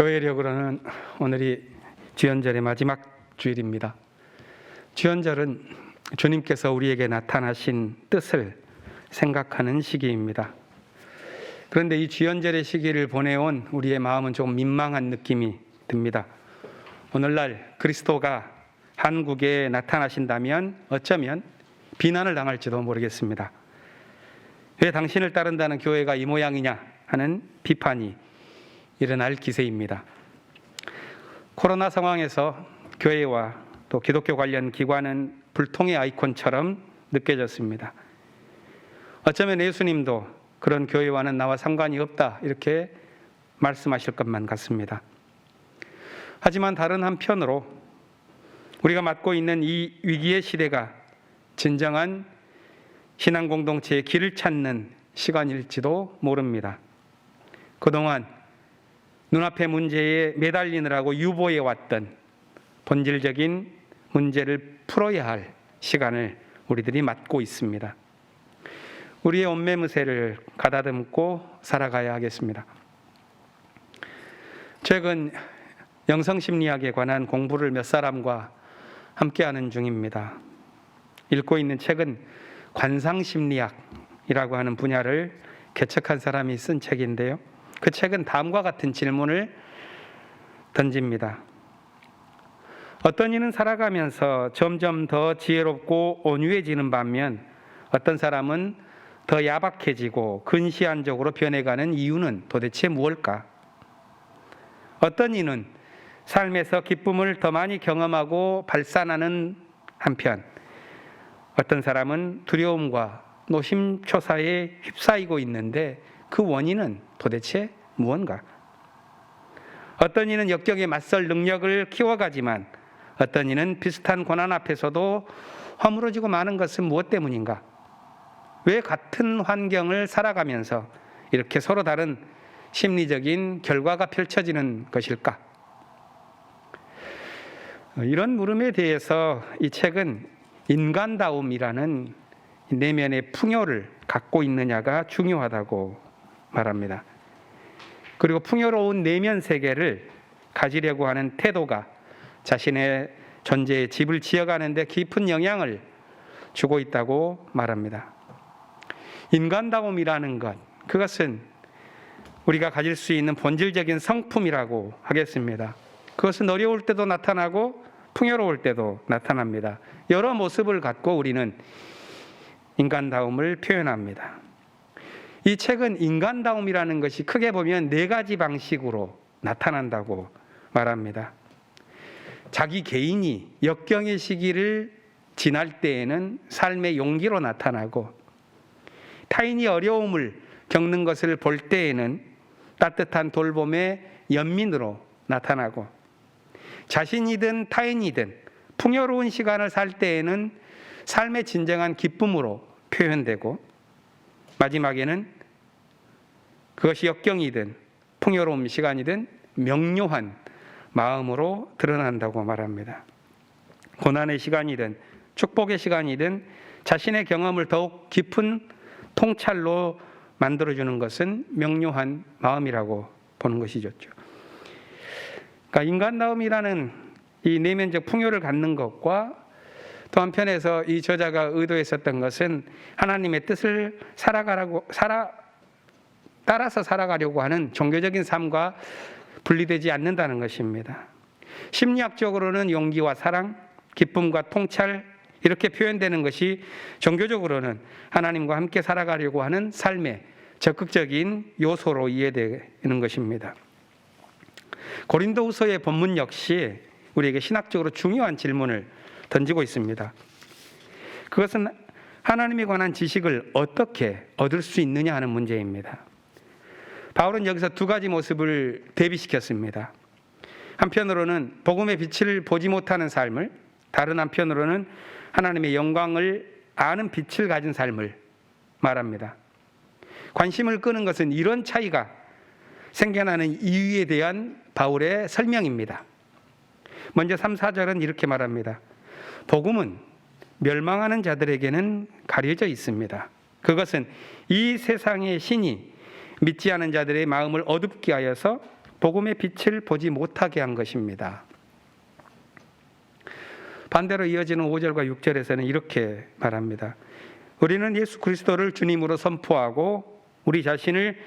교회력으로는 오늘이 주연절의 마지막 주일입니다. 주연절은 주님께서 우리에게 나타나신 뜻을 생각하는 시기입니다. 그런데 이 주연절의 시기를 보내온 우리의 마음은 조금 민망한 느낌이 듭니다. 오늘날 그리스도가 한국에 나타나신다면 어쩌면 비난을 당할지도 모르겠습니다. 왜 당신을 따른다는 교회가 이 모양이냐 하는 비판이 일어날 기세입니다. 코로나 상황에서 교회와 또 기독교 관련 기관은 불통의 아이콘처럼 느껴졌습니다. 어쩌면 예수님도 그런 교회와는 나와 상관이 없다 이렇게 말씀하실 것만 같습니다. 하지만 다른 한편으로 우리가 맡고 있는 이 위기의 시대가 진정한 신앙 공동체의 길을 찾는 시간일지도 모릅니다. 그동안 눈앞의 문제에 매달리느라고 유보해 왔던 본질적인 문제를 풀어야 할 시간을 우리들이 맞고 있습니다. 우리의 온매무새를 가다듬고 살아가야 하겠습니다. 최근 영성심리학에 관한 공부를 몇 사람과 함께하는 중입니다. 읽고 있는 책은 관상심리학이라고 하는 분야를 개척한 사람이 쓴 책인데요. 그 책은 다음과 같은 질문을 던집니다. 어떤 이는 살아가면서 점점 더 지혜롭고 온유해지는 반면 어떤 사람은 더 야박해지고 근시안적으로 변해가는 이유는 도대체 무엇일까? 어떤 이는 삶에서 기쁨을 더 많이 경험하고 발산하는 한편 어떤 사람은 두려움과 노심초사에 휩싸이고 있는데 그 원인은 도대체 무언가? 어떤 이는 역경에 맞설 능력을 키워가지만 어떤 이는 비슷한 고난 앞에서도 허물어지고 마는 것은 무엇 때문인가? 왜 같은 환경을 살아가면서 이렇게 서로 다른 심리적인 결과가 펼쳐지는 것일까? 이런 물음에 대해서 이 책은 인간다움이라는 내면의 풍요를 갖고 있느냐가 중요하다고 말합니다. 그리고 풍요로운 내면 세계를 가지려고 하는 태도가 자신의 존재의 집을 지어가는데 깊은 영향을 주고 있다고 말합니다. 인간다움이라는 것, 그것은 우리가 가질 수 있는 본질적인 성품이라고 하겠습니다. 그것은 어려울 때도 나타나고 풍요로울 때도 나타납니다. 여러 모습을 갖고 우리는 인간다움을 표현합니다. 이 책은 인간다움이라는 것이 크게 보면 네 가지 방식으로 나타난다고 말합니다. 자기 개인이 역경의 시기를 지날 때에는 삶의 용기로 나타나고 타인이 어려움을 겪는 것을 볼 때에는 따뜻한 돌봄의 연민으로 나타나고 자신이든 타인이든 풍요로운 시간을 살 때에는 삶의 진정한 기쁨으로 표현되고 마지막에는 그것이 역경이든 풍요로운 시간이든 명료한 마음으로 드러난다고 말합니다. 고난의 시간이든 축복의 시간이든 자신의 경험을 더욱 깊은 통찰로 만들어주는 것은 명료한 마음이라고 보는 것이죠. 그러니까 인간다움이라는 이 내면적 풍요를 갖는 것과 또 한편에서 이 저자가 의도했었던 것은 하나님의 뜻을 살아가라고 살아 따라서 살아가려고 하는 종교적인 삶과 분리되지 않는다는 것입니다. 심리학적으로는 용기와 사랑, 기쁨과 통찰 이렇게 표현되는 것이 종교적으로는 하나님과 함께 살아가려고 하는 삶의 적극적인 요소로 이해되는 것입니다. 고린도후서의 본문 역시 우리에게 신학적으로 중요한 질문을 던지고 있습니다. 그것은 하나님에 관한 지식을 어떻게 얻을 수 있느냐 하는 문제입니다. 바울은 여기서 두 가지 모습을 대비시켰습니다. 한편으로는 복음의 빛을 보지 못하는 삶을, 다른 한편으로는 하나님의 영광을 아는 빛을 가진 삶을 말합니다. 관심을 끄는 것은 이런 차이가 생겨나는 이유에 대한 바울의 설명입니다. 먼저 3, 4절은 이렇게 말합니다. 복음은 멸망하는 자들에게는 가려져 있습니다. 그것은 이 세상의 신이 믿지 않은 자들의 마음을 어둡게 하여서 복음의 빛을 보지 못하게 한 것입니다. 반대로 이어지는 5절과 6절에서는 이렇게 말합니다. 우리는 예수 그리스도를 주님으로 선포하고 우리 자신을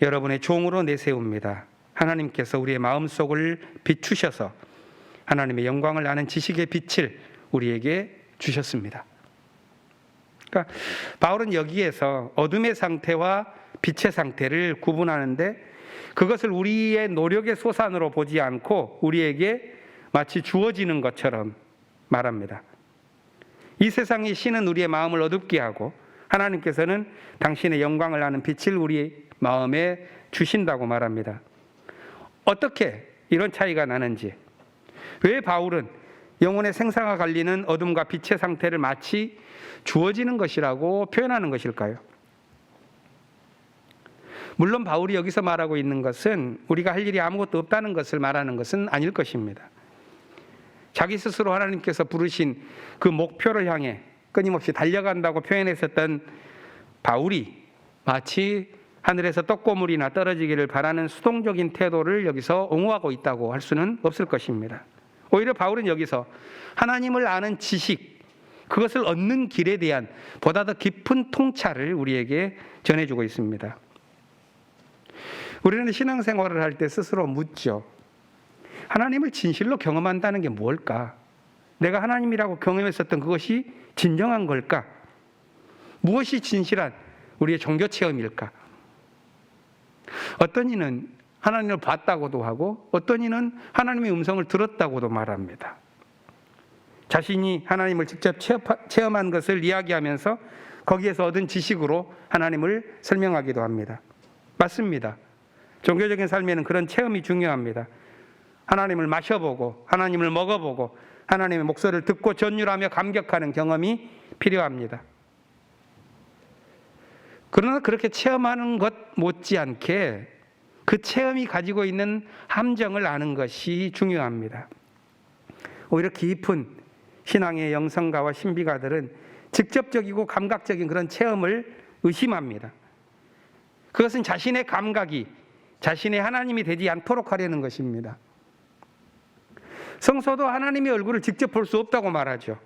여러분의 종으로 내세웁니다. 하나님께서 우리의 마음속을 비추셔서 하나님의 영광을 아는 지식의 빛을 우리에게 주셨습니다. 그러니까 바울은 여기에서 어둠의 상태와 빛의 상태를 구분하는데 그것을 우리의 노력의 소산으로 보지 않고 우리에게 마치 주어지는 것처럼 말합니다. 이 세상의 신은 우리의 마음을 어둡게 하고 하나님께서는 당신의 영광을 아는 빛을 우리 마음에 주신다고 말합니다. 어떻게 이런 차이가 나는지, 왜 바울은 영혼의 생사가 갈리는 어둠과 빛의 상태를 마치 주어지는 것이라고 표현하는 것일까요? 물론 바울이 여기서 말하고 있는 것은 우리가 할 일이 아무것도 없다는 것을 말하는 것은 아닐 것입니다. 자기 스스로 하나님께서 부르신 그 목표를 향해 끊임없이 달려간다고 표현했었던 바울이 마치 하늘에서 떡고물이나 떨어지기를 바라는 수동적인 태도를 여기서 옹호하고 있다고 할 수는 없을 것입니다. 오히려 바울은 여기서 하나님을 아는 지식, 그것을 얻는 길에 대한 보다 더 깊은 통찰을 우리에게 전해주고 있습니다. 우리는 신앙생활을 할 때 스스로 묻죠. 하나님을 진실로 경험한다는 게 뭘까? 내가 하나님이라고 경험했었던 그것이 진정한 걸까? 무엇이 진실한 우리의 종교 체험일까? 어떤 이는 하나님을 봤다고도 하고 어떤 이는 하나님의 음성을 들었다고도 말합니다. 자신이 하나님을 직접 체험한 것을 이야기하면서 거기에서 얻은 지식으로 하나님을 설명하기도 합니다. 맞습니다. 종교적인 삶에는 그런 체험이 중요합니다. 하나님을 마셔보고 하나님을 먹어보고 하나님의 목소리를 듣고 전율하며 감격하는 경험이 필요합니다. 그러나 그렇게 체험하는 것 못지않게 그 체험이 가지고 있는 함정을 아는 것이 중요합니다. 오히려 깊은 신앙의 영성가와 신비가들은 직접적이고 감각적인 그런 체험을 의심합니다. 그것은 자신의 감각이 자신의 하나님이 되지 않도록 하려는 것입니다. 성서도 하나님의 얼굴을 직접 볼 수 없다고 말하죠.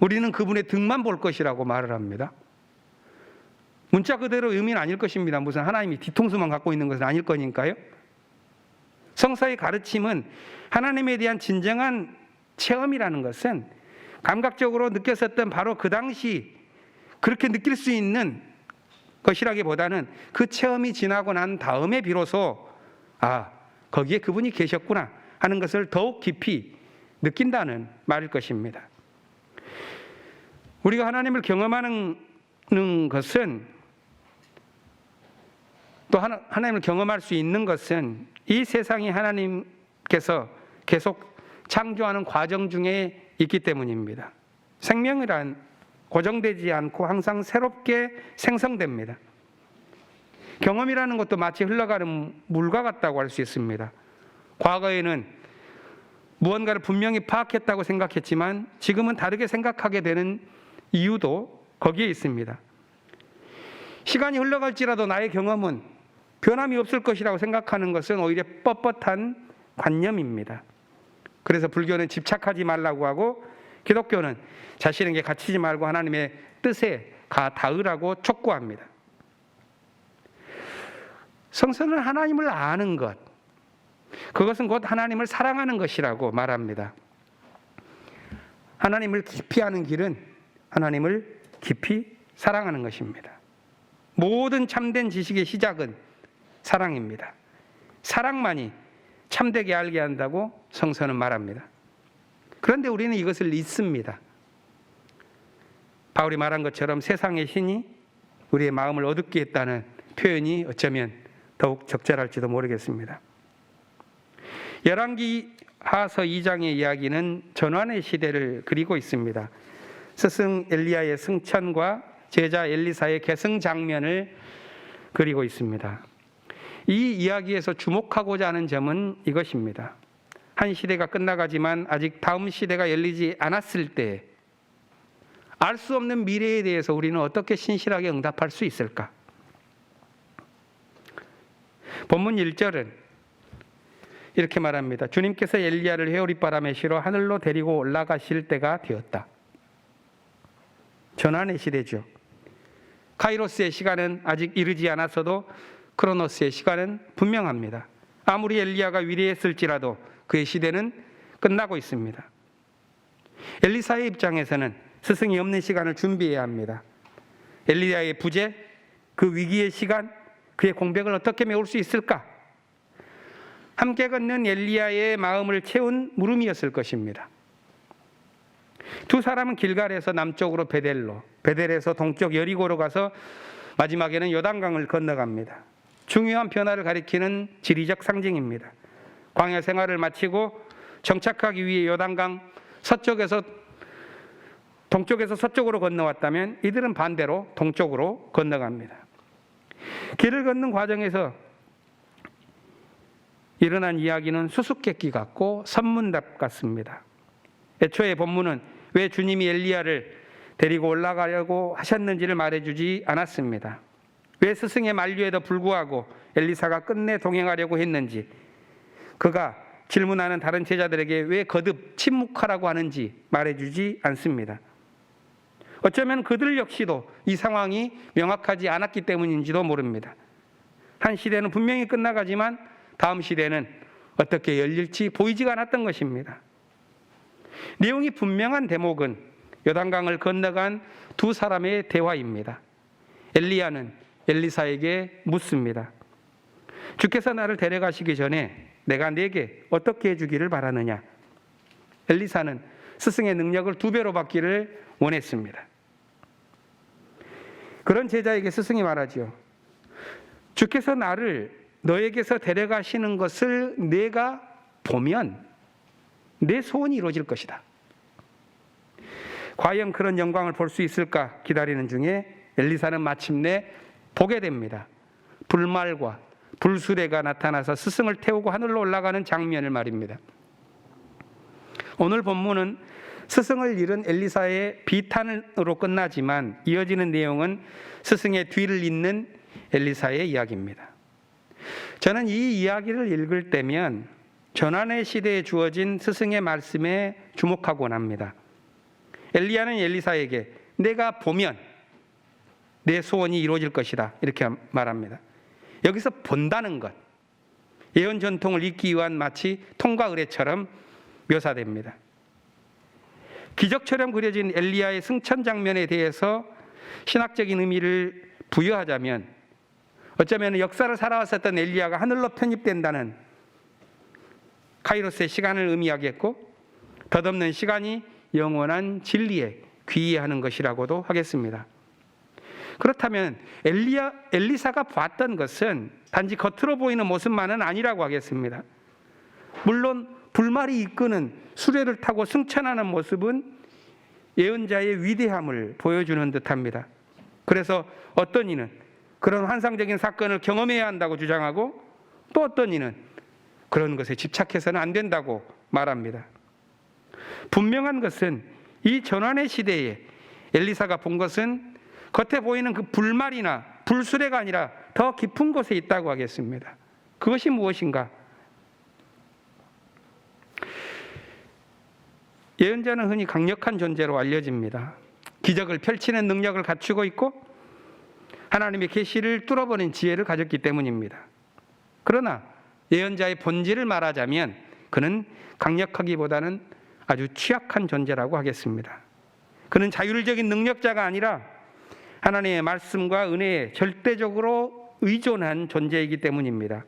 우리는 그분의 등만 볼 것이라고 말을 합니다. 문자 그대로 의미는 아닐 것입니다. 무슨 하나님이 뒤통수만 갖고 있는 것은 아닐 거니까요. 성서의 가르침은 하나님에 대한 진정한 체험이라는 것은 감각적으로 느꼈었던 바로 그 당시 그렇게 느낄 수 있는 것이라기보다는 그 체험이 지나고 난 다음에 비로소 아, 거기에 그분이 계셨구나 하는 것을 더욱 깊이 느낀다는 말일 것입니다. 우리가 하나님을 경험하는 것은 또 하나님을 경험할 수 있는 것은 이 세상이 하나님께서 계속 창조하는 과정 중에 있기 때문입니다. 생명이란 고정되지 않고 항상 새롭게 생성됩니다. 경험이라는 것도 마치 흘러가는 물과 같다고 할 수 있습니다. 과거에는 무언가를 분명히 파악했다고 생각했지만 지금은 다르게 생각하게 되는 이유도 거기에 있습니다. 시간이 흘러갈지라도 나의 경험은 변함이 없을 것이라고 생각하는 것은 오히려 뻣뻣한 관념입니다. 그래서 불교는 집착하지 말라고 하고 기독교는 자신에게 갇히지 말고 하나님의 뜻에 가 닿으라고 촉구합니다. 성서는 하나님을 아는 것, 그것은 곧 하나님을 사랑하는 것이라고 말합니다. 하나님을 깊이 아는 길은 하나님을 깊이 사랑하는 것입니다. 모든 참된 지식의 시작은 사랑입니다. 사랑만이 참되게 알게 한다고 성서는 말합니다. 그런데 우리는 이것을 잊습니다. 바울이 말한 것처럼 세상의 신이 우리의 마음을 어둡게 했다는 표현이 어쩌면 더욱 적절할지도 모르겠습니다. 열왕기 하서 2장의 이야기는 전환의 시대를 그리고 있습니다. 스승 엘리야의 승천과 제자 엘리사의 계승 장면을 그리고 있습니다. 이 이야기에서 주목하고자 하는 점은 이것입니다. 한 시대가 끝나가지만 아직 다음 시대가 열리지 않았을 때 알 수 없는 미래에 대해서 우리는 어떻게 신실하게 응답할 수 있을까? 본문 1절은 이렇게 말합니다. 주님께서 엘리야를 회오리 바람에 실어 하늘로 데리고 올라가실 때가 되었다. 전환의 시대죠. 카이로스의 시간은 아직 이르지 않았어도 크로노스의 시간은 분명합니다. 아무리 엘리야가 위대했을지라도 그의 시대는 끝나고 있습니다. 엘리사의 입장에서는 스승이 없는 시간을 준비해야 합니다. 엘리야의 부재, 그 위기의 시간, 그의 공백을 어떻게 메울 수 있을까? 함께 걷는 엘리야의 마음을 채운 물음이었을 것입니다. 두 사람은 길갈에서 남쪽으로 베델로, 베델에서 동쪽 여리고로 가서 마지막에는 요단강을 건너갑니다. 중요한 변화를 가리키는 지리적 상징입니다. 광야 생활을 마치고 정착하기 위해 요단강 서쪽에서 동쪽에서 서쪽으로 건너왔다면 이들은 반대로 동쪽으로 건너갑니다. 길을 걷는 과정에서 일어난 이야기는 수수께끼 같고 선문답 같습니다. 애초에 본문은 왜 주님이 엘리야를 데리고 올라가려고 하셨는지를 말해주지 않았습니다. 왜 스승의 만류에도 불구하고 엘리사가 끝내 동행하려고 했는지, 그가 질문하는 다른 제자들에게 왜 거듭 침묵하라고 하는지 말해주지 않습니다. 어쩌면 그들 역시도 이 상황이 명확하지 않았기 때문인지도 모릅니다. 한 시대는 분명히 끝나가지만 다음 시대는 어떻게 열릴지 보이지가 않았던 것입니다. 내용이 분명한 대목은 요단강을 건너간 두 사람의 대화입니다. 엘리야는 엘리사에게 묻습니다. 주께서 나를 데려가시기 전에 내가 네게 어떻게 해주기를 바라느냐? 엘리사는 스승의 능력을 두 배로 받기를 원했습니다. 그런 제자에게 스승이 말하지요. 주께서 나를 너에게서 데려가시는 것을 내가 보면 내 소원이 이루어질 것이다. 과연 그런 영광을 볼 수 있을까 기다리는 중에 엘리사는 마침내 보게 됩니다. 불말과 불수레가 나타나서 스승을 태우고 하늘로 올라가는 장면을 말입니다. 오늘 본문은 스승을 잃은 엘리사의 비탄으로 끝나지만 이어지는 내용은 스승의 뒤를 잇는 엘리사의 이야기입니다. 저는 이 이야기를 읽을 때면 전환의 시대에 주어진 스승의 말씀에 주목하곤 합니다. 엘리야는 엘리사에게 내가 보면 내 소원이 이루어질 것이다 이렇게 말합니다. 여기서 본다는 것 예언 전통을 잇기 위한 마치 통과 의례처럼 묘사됩니다. 기적처럼 그려진 엘리야의 승천 장면에 대해서 신학적인 의미를 부여하자면 어쩌면 역사를 살아왔었던 엘리야가 하늘로 편입된다는 카이로스의 시간을 의미하겠고 덧없는 시간이 영원한 진리에 귀의하는 것이라고도 하겠습니다. 그렇다면 엘리야 엘리사가 봤던 것은 단지 겉으로 보이는 모습만은 아니라고 하겠습니다. 물론 불말이 이끄는 수레를 타고 승천하는 모습은 예언자의 위대함을 보여주는 듯합니다. 그래서 어떤 이는 그런 환상적인 사건을 경험해야 한다고 주장하고 또 어떤 이는 그런 것에 집착해서는 안 된다고 말합니다. 분명한 것은 이 전환의 시대에 엘리사가 본 것은 겉에 보이는 그 불말이나 불수레가 아니라 더 깊은 곳에 있다고 하겠습니다. 그것이 무엇인가? 예언자는 흔히 강력한 존재로 알려집니다. 기적을 펼치는 능력을 갖추고 있고 하나님의 계시를 뚫어버린 지혜를 가졌기 때문입니다. 그러나 예언자의 본질을 말하자면 그는 강력하기보다는 아주 취약한 존재라고 하겠습니다. 그는 자율적인 능력자가 아니라 하나님의 말씀과 은혜에 절대적으로 의존한 존재이기 때문입니다.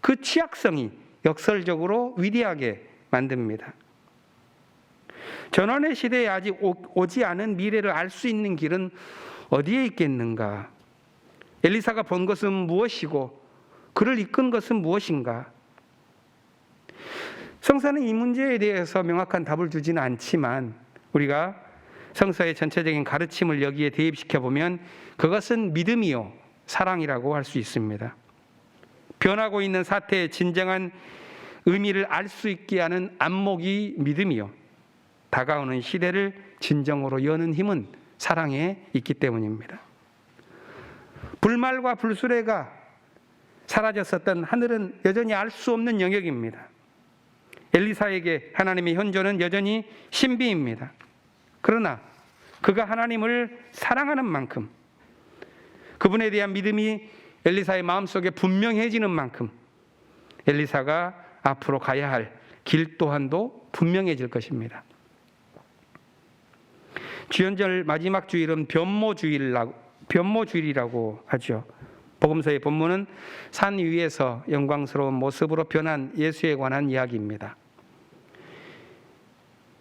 그 취약성이 역설적으로 위대하게 만듭니다. 전환의 시대에 아직 오지 않은 미래를 알 수 있는 길은 어디에 있겠는가? 엘리사가 본 것은 무엇이고 그를 이끈 것은 무엇인가? 성서는 이 문제에 대해서 명확한 답을 주지는 않지만 우리가 성서의 전체적인 가르침을 여기에 대입시켜 보면 그것은 믿음이요 사랑이라고 할 수 있습니다. 변하고 있는 사태의 진정한 의미를 알 수 있게 하는 안목이 믿음이요 다가오는 시대를 진정으로 여는 힘은 사랑에 있기 때문입니다. 불말과 불수레가 사라졌었던 하늘은 여전히 알 수 없는 영역입니다. 엘리사에게 하나님의 현존은 여전히 신비입니다. 그러나 그가 하나님을 사랑하는 만큼 그분에 대한 믿음이 엘리사의 마음속에 분명해지는 만큼 엘리사가 앞으로 가야 할 길 또한도 분명해질 것입니다. 주연절 마지막 주일은 변모주일이라고, 변모주일이라고 하죠. 복음서의 본문은 산 위에서 영광스러운 모습으로 변한 예수에 관한 이야기입니다.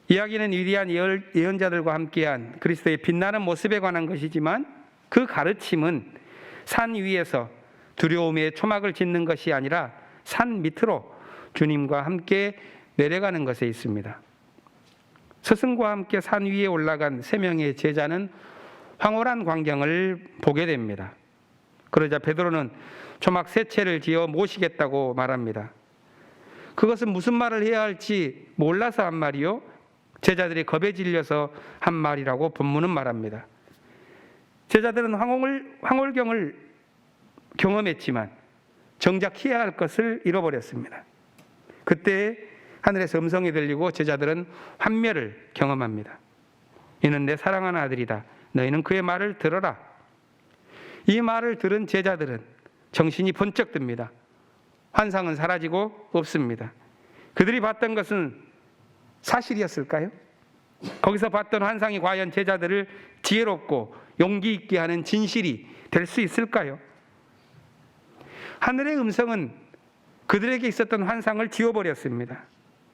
이야기는 위대한 예언자들과 함께한 그리스도의 빛나는 모습에 관한 것이지만 그 가르침은 산 위에서 두려움의 초막을 짓는 것이 아니라 산 밑으로 주님과 함께 내려가는 것에 있습니다. 스승과 함께 산 위에 올라간 세 명의 제자는 황홀한 광경을 보게 됩니다. 그러자 베드로는 초막 세 채를 지어 모시겠다고 말합니다. 그것은 무슨 말을 해야 할지 몰라서 한 말이요. 제자들이 겁에 질려서 한 말이라고 본문은 말합니다. 제자들은 황홀, 황홀경을 경험했지만 정작 해야 할 것을 잃어버렸습니다. 그때 하늘에서 음성이 들리고 제자들은 환멸을 경험합니다. 이는 내 사랑하는 아들이다. 너희는 그의 말을 들어라. 이 말을 들은 제자들은 정신이 번쩍 듭니다. 환상은 사라지고 없습니다. 그들이 봤던 것은 사실이었을까요? 거기서 봤던 환상이 과연 제자들을 지혜롭고 용기 있게 하는 진실이 될 수 있을까요? 하늘의 음성은 그들에게 있었던 환상을 지워버렸습니다.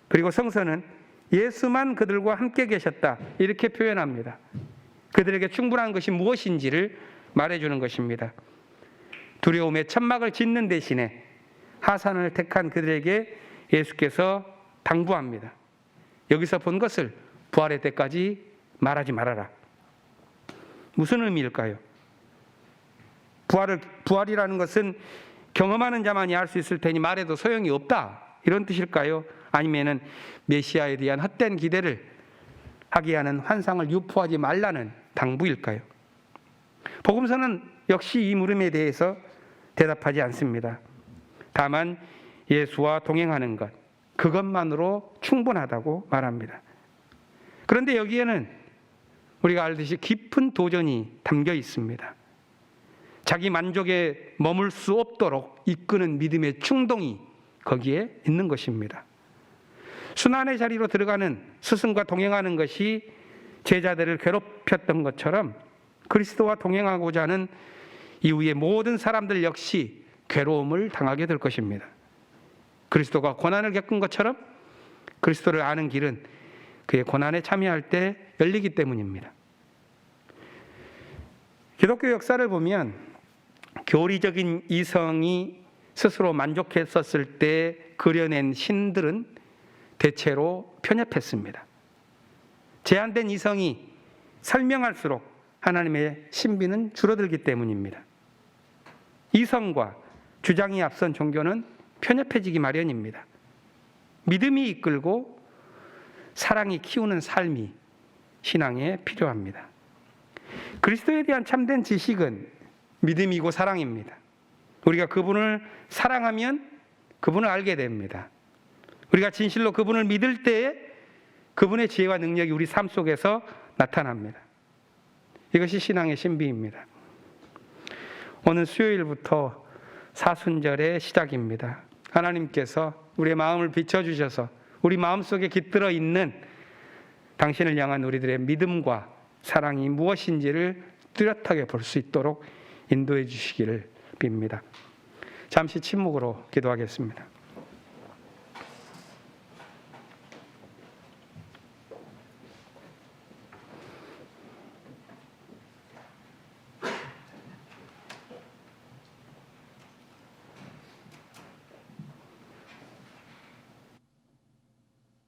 그리고 성서는 예수만 그들과 함께 계셨다. 이렇게 표현합니다. 그들에게 충분한 것이 무엇인지를 말해주는 것입니다. 두려움의 천막을 짓는 대신에 하산을 택한 그들에게 예수께서 당부합니다. 여기서 본 것을 부활의 때까지 말하지 말아라. 무슨 의미일까요? 부활을, 부활이라는 것은 경험하는 자만이 알 수 있을 테니 말해도 소용이 없다. 이런 뜻일까요? 아니면은 메시아에 대한 헛된 기대를 하게 하는 환상을 유포하지 말라는 당부일까요? 복음서는 역시 이 물음에 대해서 대답하지 않습니다. 다만 예수와 동행하는 것, 그것만으로 충분하다고 말합니다. 그런데 여기에는 우리가 알듯이 깊은 도전이 담겨 있습니다. 자기 만족에 머물 수 없도록 이끄는 믿음의 충동이 거기에 있는 것입니다. 순환의 자리로 들어가는 스승과 동행하는 것이 제자들을 괴롭혔던 것처럼 그리스도와 동행하고자 하는 이후의 모든 사람들 역시 괴로움을 당하게 될 것입니다. 그리스도가 고난을 겪은 것처럼 그리스도를 아는 길은 그의 고난에 참여할 때 열리기 때문입니다. 기독교 역사를 보면 교리적인 이성이 스스로 만족했었을 때 그려낸 신들은 대체로 편협했습니다. 제한된 이성이 설명할수록 하나님의 신비는 줄어들기 때문입니다. 이성과 주장이 앞선 종교는 편협해지기 마련입니다. 믿음이 이끌고 사랑이 키우는 삶이 신앙에 필요합니다. 그리스도에 대한 참된 지식은 믿음이고 사랑입니다. 우리가 그분을 사랑하면 그분을 알게 됩니다. 우리가 진실로 그분을 믿을 때에 그분의 지혜와 능력이 우리 삶 속에서 나타납니다. 이것이 신앙의 신비입니다. 오늘 수요일부터 사순절의 시작입니다. 하나님께서 우리의 마음을 비춰주셔서 우리 마음속에 깃들어 있는 당신을 향한 우리들의 믿음과 사랑이 무엇인지를 뚜렷하게 볼 수 있도록 인도해 주시기를 빕니다. 잠시 침묵으로 기도하겠습니다.